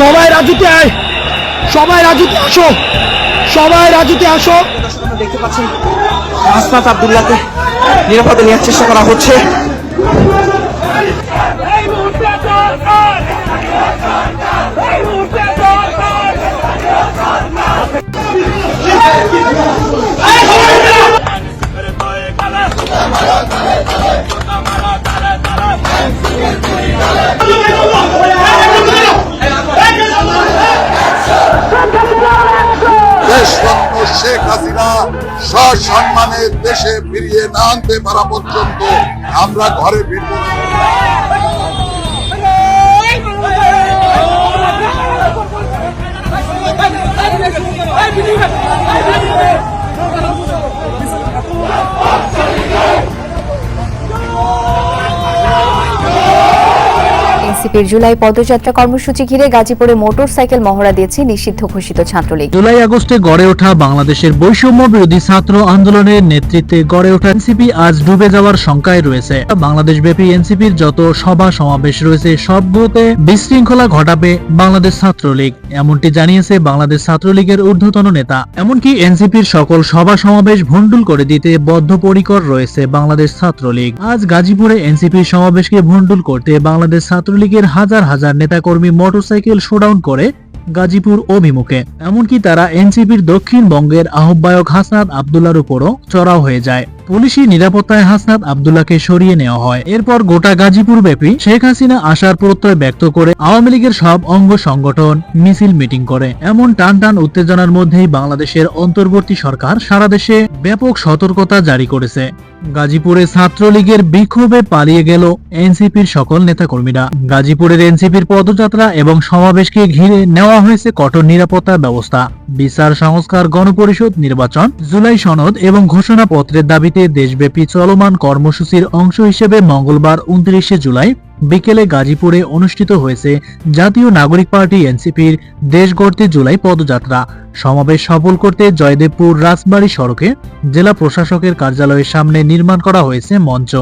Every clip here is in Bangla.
সবাই রাজুতে আয়। সবাই রাজুতে আসো। সবাই রাজুতে আসো। দেখতে পাচ্ছেন হাসনাত আবদুল্লাহকে নিরাপদে নেওয়ার চেষ্টা করা হচ্ছে। এই মুহূর্তে সরকার এই মুহূর্তে সসম্মানে দেশে ফিরিয়ে না আনতে পারা পর্যন্ত আমরা ঘরে ফিরব। এনসিপির জুলাই পদযাত্রা কর্মসূচি ঘিরে গাজীপুরে মোটর সাইকেল মহড়া দিয়েছে নিষিদ্ধ ঘোষিত ছাত্রলীগ। জুলাই আগস্টে গড়ে ওঠা বাংলাদেশের বৈষম্য বিরোধী ছাত্র আন্দোলনের নেতৃত্বে গড়ে ওঠা এনসিপি আজ ডুবে যাওয়ার শঙ্কায় রয়েছে। বাংলাদেশ ব্যাপী এনসিপির যত সভা সমাবেশ রয়েছে, সবগুলোতে বিশৃঙ্খলা ঘটাবে বাংলাদেশ ছাত্রলীগ। এমনটি জানিয়েছে বাংলাদেশ ছাত্রলীগের ঊর্ধ্বতন নেতা। এমনকি এনসিপির সকল সভা সমাবেশ ভণ্ডুল করে দিতে বদ্ধপরিকর রয়েছে বাংলাদেশ ছাত্রলীগ। আজ গাজীপুরে এনসিপির সমাবেশকে ভণ্ডুল করতে বাংলাদেশ ছাত্রলীগের হাজার হাজার নেতাকর্মী মোটরসাইকেল শোডাউন করে গাজীপুর অভিমুখে। এমনকি তারা এনসিপির দক্ষিণবঙ্গের আহ্বায়ক হাসনাত আবদুল্লার উপরও চড়াও হয়ে যায়। পুলিশি নিরাপত্তায় হাসনাত আবদুল্লাহকে সরিয়ে নেওয়া হয়। এরপর গোটা গাজীপুর ব্যাপী শেখ হাসিনা আসার প্রত্যয় ব্যক্ত করে আওয়ামী লীগের সব অঙ্গ সংগঠন মিছিল মিটিং করে। এমন টান টান উত্তেজনার মধ্যেই বাংলাদেশের অন্তর্বর্তী সরকার সারা দেশে ব্যাপক সতর্কতা জারি করেছে। গাজীপুরে ছাত্রলীগের বিক্ষোভে পালিয়ে গেল এনসিপির সকল নেতাকর্মীরা। গাজীপুরের এনসিপির পদযাত্রা এবং সমাবেশকে ঘিরে নেওয়া হয়েছে কঠোর নিরাপত্তা ব্যবস্থা। বিচার সংস্কার গণপরিষদ নির্বাচন, জুলাই সনদ এবং ঘোষণাপত্রের দাবিতে দেশব্যাপী চলমান কর্মসূচির অংশ হিসেবে মঙ্গলবার উনত্রিশে জুলাই বিকেলে গাজীপুরে অনুষ্ঠিত হয়েছে জাতীয় নাগরিক পার্টি এনসিপির দেশ গড়তে জুলাই পদযাত্রা। সমাবেশ সফল করতে জয়দেবপুর রাজবাড়ী সড়কে জেলা প্রশাসকের কার্যালয়ের সামনে নির্মাণ করা হয়েছে মঞ্চ।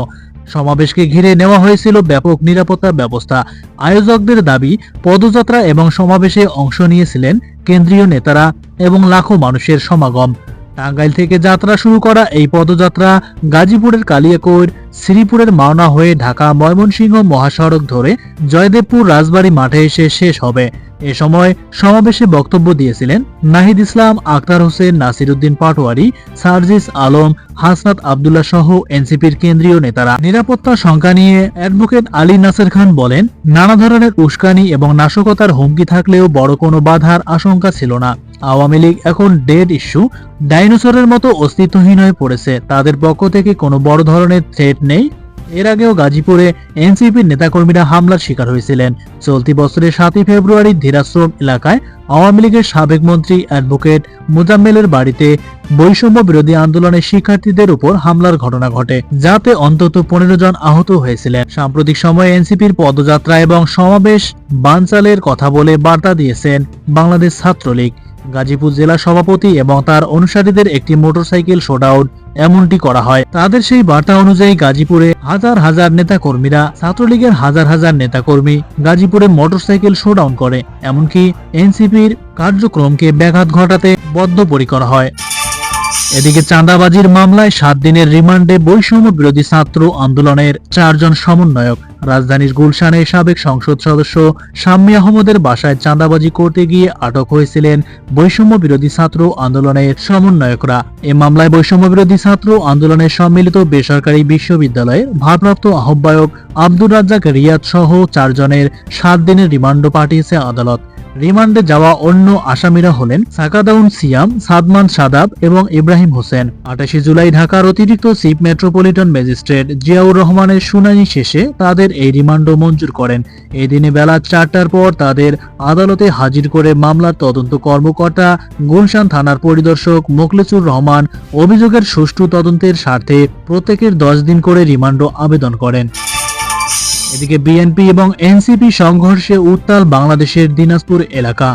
সমাবেশকে ঘিরে নেওয়া হয়েছিল ব্যাপক নিরাপত্তা ব্যবস্থা। আয়োজকদের দাবি, পদযাত্রা এবং সমাবেশে অংশ নিয়েছিলেন কেন্দ্রীয় নেতারা এবং লাখো মানুষের সমাগম। টাঙ্গাইল থেকে যাত্রা শুরু করা এই পদযাত্রা গাজীপুরের কালিয়াকৈর শ্রীপুরের মাওনা হয়ে ঢাকা ময়মনসিংহ মহাসড়ক ধরে জয়দেবপুর রাজবাড়ী মাঠে এসে শেষ হবে। এ সময় সমাবেশে বক্তব্য দিয়েছিলেন নাহিদ ইসলাম আক্তার হোসেন, নাসিরুদ্দিন পাটোয়ারি, সার্জিস আলম, হাসনাত আবদুল্লাহ সহ এনসিপির কেন্দ্রীয় নেতারা। নিরাপত্তা সংখ্যা নিয়ে অ্যাডভোকেট আলী নাসের খান বলেন, নানা ধরনের উস্কানি এবং নাশকতার হুমকি থাকলেও বড় কোনো বাধার আশঙ্কা ছিল না। আওয়ামী লীগ এখন ডেড ইস্যু, ডাইনোসরের মতো অস্তিত্বহীন হয়ে পড়েছে। তাদের পক্ষ থেকে কোনো বড় ধরনের থ্রেট নেই। এর আগেও গাজীপুরে এনসিপির নেতাকর্মীরা হামলার শিকার হয়েছিলেন। চলতি বছরের সাতই ফেব্রুয়ারি ধীরাশ্রম এলাকায় আওয়ামী লীগের সাবেক মন্ত্রী অ্যাডভোকেট মোজাম্মেলের বাড়িতে বৈষম্য বিরোধী আন্দোলনের শিক্ষার্থীদের উপর হামলার ঘটনা ঘটে, যাতে অন্তত পনেরো জন আহত হয়েছিলেন। সাম্প্রতিক সময়ে এনসিপির পদযাত্রা এবং সমাবেশ বানচালের কথা বলে বার্তা দিয়েছেন বাংলাদেশ ছাত্রলীগ। গাজীপুর জেলা সভাপতি এবং তার অনুসারীদের একটি মোটরসাইকেল শোডাউন এমনটি করা হয়। তাদের সেই বার্তা অনুযায়ী গাজীপুরে হাজার হাজার নেতা কর্মীরা ছাত্রলীগের হাজার হাজার নেতা কর্মী গাজীপুরে মোটরসাইকেল শোডাউন করে। এমনকি এনসিপির কার্যক্রমকে ব্যাঘাত ঘটাতে বদ্ধপরিকর হয়। এদিকে চাঁদাবাজির মামলায় সাত দিনের রিমান্ডে বৈষম্য বিরোধী ছাত্র আন্দোলনের চারজন সমন্বয়ক রাজধানীর গুলশানে সাবেক সংসদ সদস্য শাম্মী আহমদের বাসায় চাঁদাবাজি করতে গিয়ে আটক হয়েছিলেন বৈষম্য বিরোধী ছাত্র আন্দোলনের সমন্বয়করা। এ মামলায় বৈষম্য বিরোধী ছাত্র আন্দোলনের সম্মিলিত বেসরকারি বিশ্ববিদ্যালয়ের ভারপ্রাপ্ত আহ্বায়ক আব্দুর রাজ্জাক রিয়াদ সহ চারজনের সাত দিনের রিমান্ড পাঠিয়েছে আদালত। রিমান্ডে যাওয়া অন্য আসামিরা হলেন সাকাদাউন সিয়াম, সাদমান সাদাব এবং ইব্রাহিম হোসেন। আটাশে জুলাই ঢাকার অতিরিক্ত চিফ মেট্রোপলিটন ম্যাজিস্ট্রেট জিয়াউর রহমানের শুনানি শেষে তাদের এই রিমান্ডও মঞ্জুর করেন। এই দিনে বেলা চারটার পর তাদের আদালতে হাজির করে মামলার তদন্ত কর্মকর্তা গুলশান থানার পরিদর্শক মোখলেসুর রহমান অভিযোগের সুষ্ঠু তদন্তের স্বার্থে প্রত্যেকের দশ দিন করে রিমান্ড আবেদন করেন। এদিকে বিএনপি এবং এনসিপি সংঘর্ষে উত্তাল বাংলাদেশের দিনাজপুর এলাকা।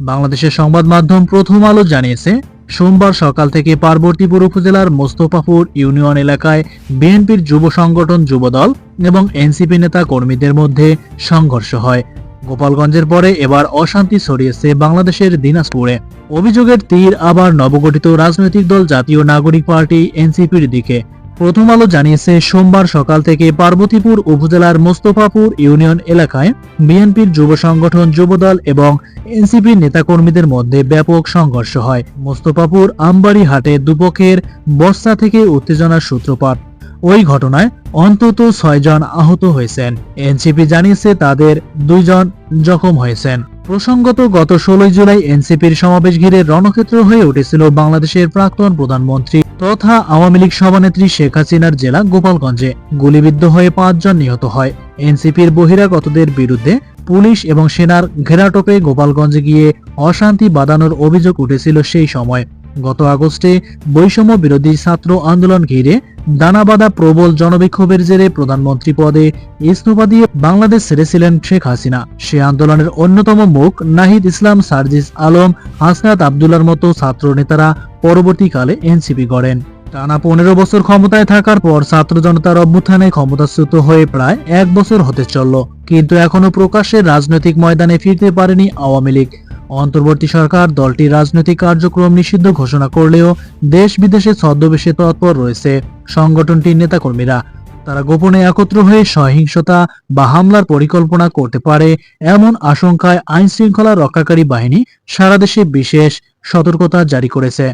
বাংলাদেশের সংবাদ মাধ্যম প্রথম আলো জানিয়েছে, সোমবার সকাল থেকে পার্বতীপুর উপজেলার মোস্তফাপুর ইউনিয়ন এলাকায় বিএনপির যুব সংগঠন যুবদল এবং এনসিপি নেতা কর্মীদের মধ্যে সংঘর্ষ হয়। গোপালগঞ্জের পরে এবার অশান্তি ছড়িয়েছে বাংলাদেশের দিনাজপুরে। অভিযোগের তীর আবার নবগঠিত রাজনৈতিক দল জাতীয় নাগরিক পার্টি এনসিপির দিকে। প্রথম আলো জানিয়েছে, সোমবার সকাল থেকে পার্বতীপুর উপজেলার মোস্তফাপুর ইউনিয়ন এলাকায় বিএনপির যুব সংগঠন, যুবদল এবং এনসিপির নেতাকর্মীদের মধ্যে ব্যাপক সংঘর্ষ হয়। মোস্তফাপুর আমবাড়ি হাটে দুপক্ষের বস্তা থেকে উত্তেজনার সূত্রপাত। ওই ঘটনায় অন্তত ছয়জন আহত হয়েছেন। এনসিপি জানিয়েছে, তাদের দুইজন জখম হয়েছেন। প্রসঙ্গত, গত ষোলোই জুলাই এনসিপির সমাবেশ ঘিরে রণক্ষেত্র হয়ে উঠেছিল বাংলাদেশের প্রাক্তন প্রধানমন্ত্রী তথা আওয়ামী লীগ সভানেত্রী শেখ হাসিনার জেলা গোপালগঞ্জে গুলিবিদ্ধ হয়ে পাঁচজন নিহত হয়। এনসিপির বহিরাগতদের বিরুদ্ধে পুলিশ এবং সেনার ঘেরাটোপে গোপালগঞ্জে গিয়ে অশান্তি বাঁধানোর অভিযোগ উঠেছিল সেই সময়। গত আগস্টে বৈষম্য বিরোধী ছাত্র আন্দোলন ঘিরে দানাবাদা প্রবল জনবিক্ষোভের জেরে প্রধানমন্ত্রী পদে ইস্তফা দিয়ে বাংলাদেশ ছেড়েছিলেন শেখ হাসিনা। সে আন্দোলনের অন্যতম মুখ নাহিদ ইসলাম সার্জিস আলম হাসনাত আবদুল্লার মতো ছাত্র নেতারা পরবর্তীকালে এনসিপি গড়েন। টানা পনেরো বছর ক্ষমতায় থাকার পর ছাত্র জনতার অভ্যুত্থানে ক্ষমতাচ্যুত হয়ে প্রায় এক বছর হতে চলল। কিন্তু এখনও প্রকাশ্যে রাজনৈতিক ময়দানে ফিরতে পারেনি আওয়ামী লীগ। অন্তর্বর্তী সরকার দলটির রাজনৈতিক কার্যক্রম নিষিদ্ধ ঘোষণা করলেও দেশ বিদেশে ছদ্মবেশে তৎপর রয়েছে। সংগঠনটির নেতাকর্মীরা। তারা গোপনে একত্র হয়ে সহিংসতা বা হামলার পরিকল্পনা করতে পারে এমন আশঙ্কায় আইন শৃঙ্খলা রক্ষাকারী বাহিনী সারা দেশে বিশেষ সতর্কতা জারি করেছে।